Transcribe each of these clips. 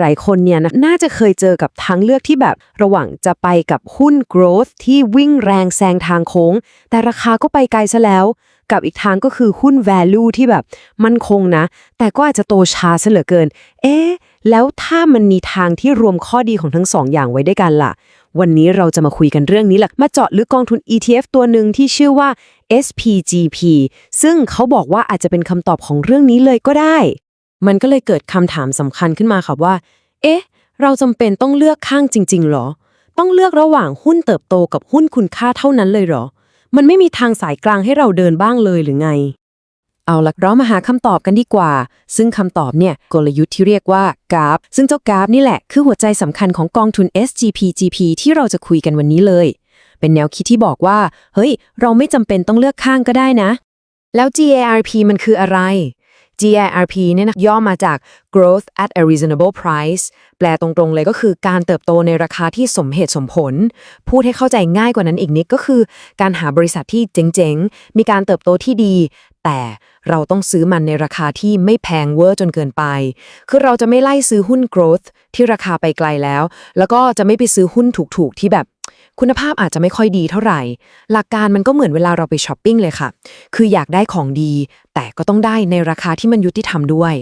หลายคนเนี่ยนะน่าจะเคยเจอกับทางเลือกที่แบบระหว่างจะไปกับหุ้น growth ที่วิ่งแรงแซงทางโค้ง แต่ราคาก็ไปไกลซะแล้ว กับอีกทางก็คือหุ้น value ที่แบบมั่นคงนะ แต่ก็อาจจะโตช้าซะเหลือเกิน เอ๊ะแล้วถ้ามันมีทางที่รวมข้อดีของทั้งสองอย่างไว้ด้วยกันล่ะ วันนี้เราจะมาคุยกันเรื่องนี้แหละ มาเจาะลึกกองทุน ETF ตัวหนึ่งที่ชื่อว่า SPGP ซึ่งเขาบอกว่าอาจจะเป็นคำตอบของเรื่องนี้เลยก็ได้ มันก็เลยเกิดคำถามสำคัญขึ้นมาค่ะว่า เอ๊ะ เราจำเป็นต้องเลือกข้างจริง ๆ หรอ ต้องเลือกระหว่างหุ้นเติบโตกับหุ้นคุณค่าเท่านั้นเลยหรอ มันไม่มีทางสายกลางให้เราเดินบ้างเลยหรือไง เอาละเรามาหาคำตอบกันดีกว่า ซึ่งคำตอบเนี่ยกลยุทธ์ที่เรียกว่ากราฟ ซึ่งเจ้ากราฟนี่แหละคือหัวใจสำคัญของกองทุน SGPGP ที่เราจะคุยกันวันนี้เลย เป็นแนวคิดที่บอกว่า เฮ้ย เราไม่จำเป็นต้องเลือกข้างก็ได้นะ แล้ว GARP มันคืออะไร GIRP เนี่ยนะย่อมาจาก growth at a reasonable price แปลตรงๆเลยก็คือการเติบโตในราคาที่สมเหตุสมผล พูดให้เข้าใจง่ายกว่านั้นอีกนิดก็คือ การหาบริษัทที่เจ๋งๆ มีการเติบโตที่ดี แต่เราต้องซื้อมันในราคาที่ไม่แพงเวอร์จนเกินไป คือเราจะไม่ไล่ซื้อหุ้น growth ที่ราคาไปไกลแล้ว แล้วก็จะไม่ไปซื้อหุ้นถูกๆที่แบบคุณภาพอาจจะไม่ค่อยดีเท่าไหร่ หลักการมันก็เหมือนเวลาเราไปช้อปปิ้งเลยค่ะ คืออยากได้ของดี แต่ก็ต้องได้ในราคาที่มันยุติธรรมด้วย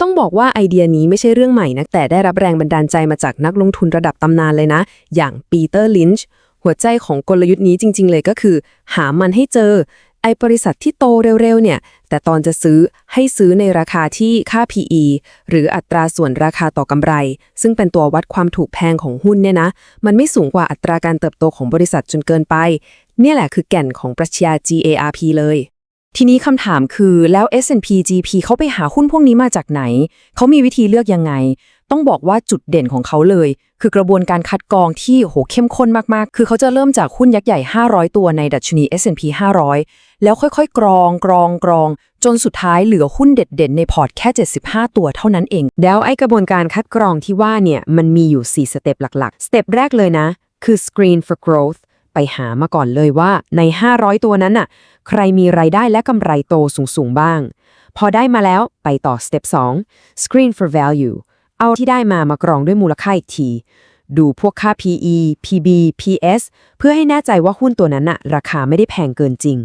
ต้องบอกว่าไอเดียนี้ไม่ใช่เรื่องใหม่นะแต่ได้รับแรงบันดาลใจมาจากนักลงทุนระดับตำนานเลยนะ อย่างปีเตอร์ลินช์หัวใจของกลยุทธ์นี้จริง ๆ เลยก็คือ หามันให้เจอ ไอบริษัทที่โตเร็ว ๆ เนี่ย แต่ตอนจะซื้อให้ซื้อในราคาที่ค่า PE หรืออัตราส่วนราคาต่อกำไร ซึ่งเป็นตัววัดความถูกแพงของหุ้นเนี่ยนะ มันไม่สูงกว่าอัตราการเติบโตของบริษัทจนเกินไป เนี่ยแหละคือแก่นของปรัชญา GARP เลย ทีนี้คำถามคือแล้ว S&P GP เขาไปหาหุ้นพวกนี้มาจากไหน เขามีวิธีเลือกยังไง ต้องบอกว่าจุดเด่นของเขาเลย คือกระบวนการคัดกรองที่โหเข้มข้นมาก ๆ คือเขาจะเริ่มจากหุ้นยักษ์ใหญ่ 500 ตัวในดัชนี S&P 500 แล้วค่อย ๆ กรองกรองกรอง จนสุดท้ายเหลือหุ้นเด่นๆในพอร์ตแค่ 75 ตัวเท่านั้นเอง แล้วไอกระบวนการคัดกรองที่ว่าเนี่ยมันมีอยู่ 4 สเต็ปหลักๆ สเต็ปแรกเลยนะ คือ screen for growth ไปหามาก่อนเลยว่าใน 500 ตัวนั้นน่ะ ใครมีรายได้และกำไรโตสูงๆบ้าง พอได้มาแล้วไปต่อสเต็ป2 screen for value เอาที่ได้มามากรองด้วยมูลค่าอีกที ดูพวกค่า PE PB PS เพื่อให้แน่ใจว่าหุ้นตัวนั้นน่ะ ราคาไม่ได้แพงเกินจริง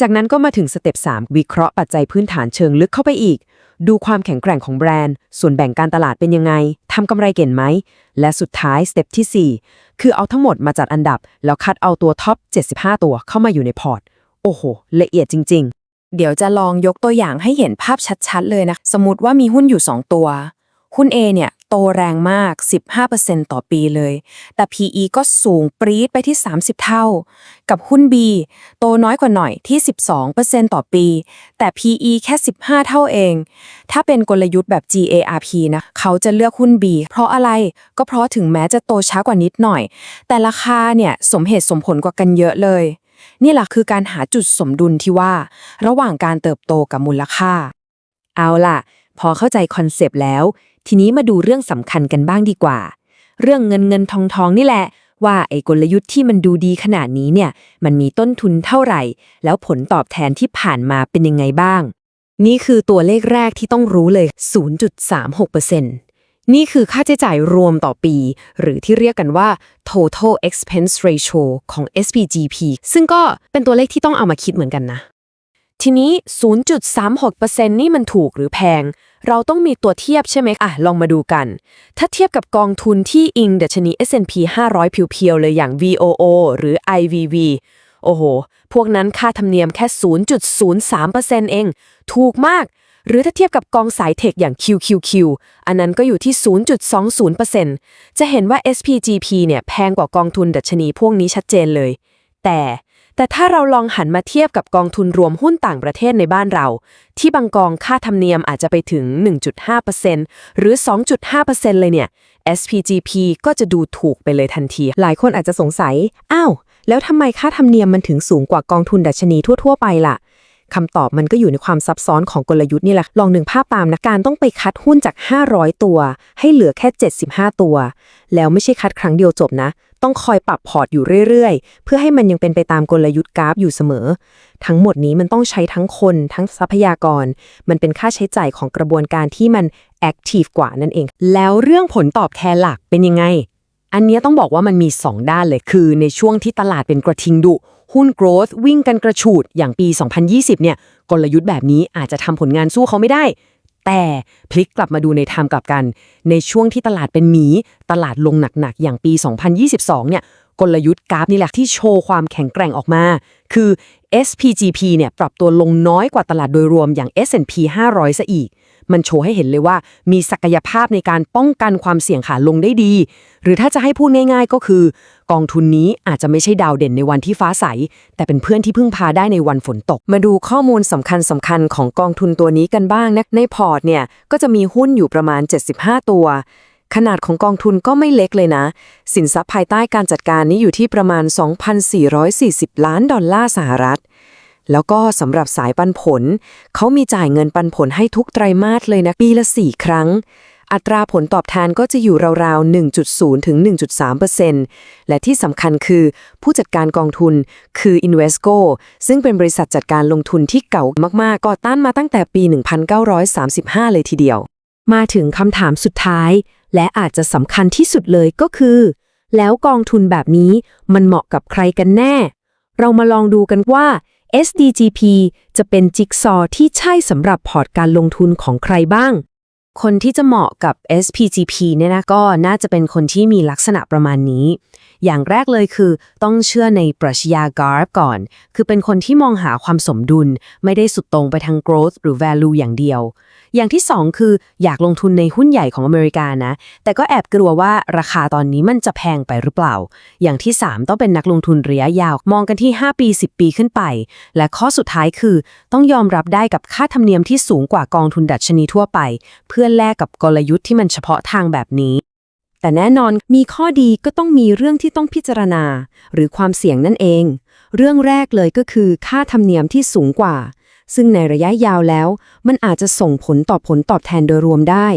จากนั้นก็มาถึงสเต็ป3วิเคราะห์ปัจจัยพื้นฐานเชิงลึกเข้าไปอีก ดูความแข็งแกร่งของแบรนด์ ส่วนแบ่งการตลาดเป็นยังไงำกำไรเก่งไหม และสุดท้ายสเต็ปทีสี่ 4 คือเอาทั้งหมดมาจัดอันดับ แล้วคัดเอาตัวท็อป 75 ตัวเข้ามาอยู่ในพอร์ต โอ้โห ละเอียดจริง ๆ เดี๋ยวจะลองยกตัวอย่างให้เห็นภาพชัดๆ เลยนะ สมมติว่ามีหุ้นอยู่ 2 ตัว หุ้น A เนี่ย โตแรงมาก 15%ต่อปีเลย แต่ PE ก็สูงปรี๊ดไปที่ 30 เท่า กับหุ้น B โตน้อยกว่าหน่อยที่ 12%ต่อปี แต่ PE แค่ 15 เท่าเอง ถ้าเป็นกลยุทธ์แบบ GARP นะเขาจะเลือกหุ้น B เพราะอะไรก็เพราะถึงแม้จะโตช้ากว่านิดหน่อย แต่ราคาเนี่ยสมเหตุสมผลกว่ากันเยอะเลย นี่แหละคือการหาจุดสมดุลที่ว่า ระหว่างการเติบโตกับมูลค่า เอาล่ะ พอเข้าใจคอนเซปต์แล้ว ทีนี้มาดูเรื่องสำคัญกันบ้างดีกว่า เรื่องเงินเงินทองทองนี่แหละ ว่าไอ้กลยุทธ์ที่มันดูดีขนาดนี้เนี่ย มันมีต้นทุนเท่าไหร่ แล้วผลตอบแทนที่ผ่านมาเป็นยังไงบ้าง นี่คือตัวเลขแรกที่ต้องรู้เลย 0.36%นี่คือค่าใช้จ่ายรวมต่อปี หรือที่เรียกกันว่า total expense ratio ของ SPGP ซึ่งก็เป็นตัวเลขที่ต้องเอามาคิดเหมือนกันนะ ทีนี้ 0.36%นี่มันถูกหรือแพง เราต้องมีตัวเทียบใช่ไหมอะ ลองมาดูกัน ถ้าเทียบกับกองทุนที่อิงดัชนี S&P 500 เพียวๆ เลยอย่าง VOO หรือ IVV โอ้โห พวกนั้นค่าธรรมเนียมแค่ 0.03%เอง ถูกมาก หรือถ้าเทียบกับกองสายเทคอย่าง QQQ อันนั้นก็อยู่ที่ 0.20%จะเห็นว่า SPGP เนี่ยแพงกว่ากองทุนดัชนีพวกนี้ชัดเจนเลย แต่ แต่ถ้าเราลองหันมาเทียบกับกองทุนรวมหุ้นต่างประเทศในบ้านเรา ที่บางกองค่าธรรมเนียมอาจจะไปถึง 1.5%หรือ 2.5%เลยเนี่ย SPGP ก็จะดูถูกไปเลยทันที หลายคนอาจจะสงสัย อ้าว แล้วทำไมค่าธรรมเนียมมันถึงสูงกว่ากองทุนดัชนีทั่ว ๆ ไปล่ะคำตอบมันก็อยู่ในความซับซ้อนของกลยุทธ์นี่แหละ ลองหนึ่งภาพตามนะ การต้องไปคัดหุ้นจาก 500 ตัว ให้เหลือแค่ 75 ตัว แล้วไม่ใช่คัดครั้งเดียวจบนะ ต้องคอยปรับพอร์ตอยู่เรื่อยๆ เพื่อให้มันยังเป็นไปตามกลยุทธ์กราฟอยู่เสมอ ทั้งหมดนี้มันต้องใช้ทั้งคนทั้งทรัพยากร มันเป็นค่าใช้จ่ายของกระบวนการที่มันแอคทีฟกว่านั่นเอง แล้วเรื่องผลตอบแทนหลักเป็นยังไง อันนี้ต้องบอกว่ามันมี 2 ด้านเลย คือในช่วงที่ตลาดเป็นกระทิงดุ หุ้น growth วิ่งกันกระฉูด อย่างปี 2020 เนี่ย กลยุทธ์แบบนี้อาจจะทำผลงานสู้เขาไม่ได้ แต่พลิกกลับมาดูในไทม์กลับกัน ในช่วงที่ตลาดเป็นหมี ตลาดลงหนักๆ อย่างปี 2022 เนี่ย กลยุทธ์กราฟนี่แหละที่โชว์ความแข็งแกร่งออกมา คือ SPGP เนี่ยปรับตัวลงน้อยกว่าตลาดโดยรวมอย่าง S&P 500 ซะอีก มันโชว์ให้เห็นเลยว่า มีศักยภาพในการป้องกันความเสี่ยงขาลงได้ดี หรือถ้าจะให้พูดง่าย ๆ ก็คือ กองทุนนี้อาจจะไม่ใช่ดาวเด่นในวันที่ฟ้าใส แต่เป็นเพื่อนที่พึ่งพาได้ในวันฝนตก มาดูข้อมูลสำคัญสำคัญๆของกองทุนตัวนี้กันบ้างนะในพอร์ตเนี่ยก็จะมีหุ้นอยู่ประมาณ 75 ตัว ขนาดของกองทุนก็ไม่เล็กเลยนะ สินทรัพย์ภายใต้การจัดการนี้อยู่ที่ประมาณ 2,440 ล้านดอลลาร์สหรัฐ แล้วก็สำหรับสายปันผล เขามีจ่ายเงินปันผลให้ทุกไตรมาสเลยนะ ปีละ 4 ครั้ง อัตราผลตอบแทนก็จะอยู่ราวๆ 1.0 ถึง 1.3%และที่สำคัญคือผู้จัดการกองทุนคือ Invesco ซึ่งเป็นบริษัทจัดการลงทุนที่เก่ามากๆ ก่อตั้งมาตั้งแต่ปี 1935 เลยทีเดียว มาถึงคำถามสุดท้าย และอาจจะสำคัญที่สุดเลยก็คือ แล้วกองทุนแบบนี้มันเหมาะกับใครกันแน่ เรามาลองดูกันว่า SDGP จะเป็นจิ๊กซอว์ที่ใช่สำหรับพอร์ตการลงทุนของใครบ้าง คนที่จะเหมาะกับ SPGP เนี่ยนะก็น่าจะเป็นคนที่มีลักษณะประมาณนี้อย่างแรกเลยคือต้องเชื่อในปรัชญา GARP ก่อน คือเป็นคนที่มองหาความสมดุล ไม่ได้สุดตรงไปทาง growth หรือ value อย่างเดียว อย่างที่สองคืออยากลงทุนในหุ้นใหญ่ของอเมริกานะ แต่ก็แอบกลัวว่าราคาตอนนี้มันจะแพงไปหรือเปล่า อย่างที่ 3 ต้องเป็นนักลงทุนระยะยาว มองกันที่ 5 ปี 10 ปีขึ้นไป และข้อสุดท้ายคือ ต้องยอมรับได้กับค่าธรรมเนียมที่สูงกว่ากองทุนดัชนีทั่วไป เพื่อแลกกับกลยุทธ์ที่มันเฉพาะทางแบบนี้ แต่แน่นอนมีข้อดีก็ต้องมีเรื่องที่ต้องพิจารณา หรือความเสี่ยงนั่นเอง เรื่องแรกเลยก็คือค่าธรรมเนียมที่สูงกว่า ซึ่งในระยะยาวแล้ว มันอาจจะส่งผลต่อผลตอบแทนโดยรวมได้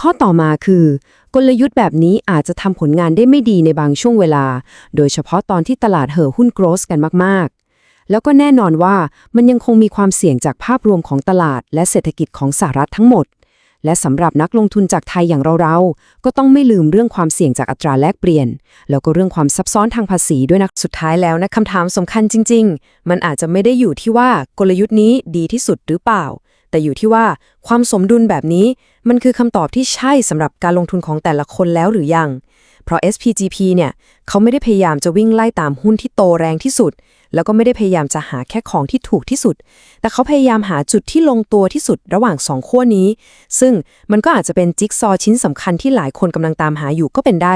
ข้อต่อมาคือ กลยุทธ์แบบนี้อาจจะทำผลงานได้ไม่ดีในบางช่วงเวลา โดยเฉพาะตอนที่ตลาดเห่อหุ้นโกรสกันมากๆ แล้วก็แน่นอนว่ามันยังคงมีความเสี่ยงจากภาพรวมของตลาด และเศรษฐกิจของสหรัฐทั้งหมด และสำหรับนักลงทุนจากไทยอย่างเราๆ ก็ต้องไม่ลืมเรื่องความเสี่ยงจากอัตราแลกเปลี่ยน แล้วก็เรื่องความซับซ้อนทางภาษีด้วยนะ สุดท้ายแล้วนะคำถามสำคัญจริง ๆ มันอาจจะไม่ได้อยู่ที่ว่ากลยุทธ์นี้ดีที่สุดหรือเปล่า แต่อยู่ที่ว่าความสมดุลแบบนี้ มันคือคำตอบที่ใช่สำหรับการลงทุนของแต่ละคนแล้วหรือยัง เพราะ SPGP เนี่ยเขาไม่ได้พยายามจะวิ่งไล่ตามหุ้นที่โตแรงที่สุด แล้วก็ไม่ได้พยายามจะหาแค่ของที่ถูกที่สุด แต่เขาพยายามหาจุดที่ลงตัวที่สุดระหว่างสองขั้วนี้ ซึ่งมันก็อาจจะเป็นจิ๊กซอว์ชิ้นสำคัญที่หลายคนกำลังตามหาอยู่ก็เป็นได้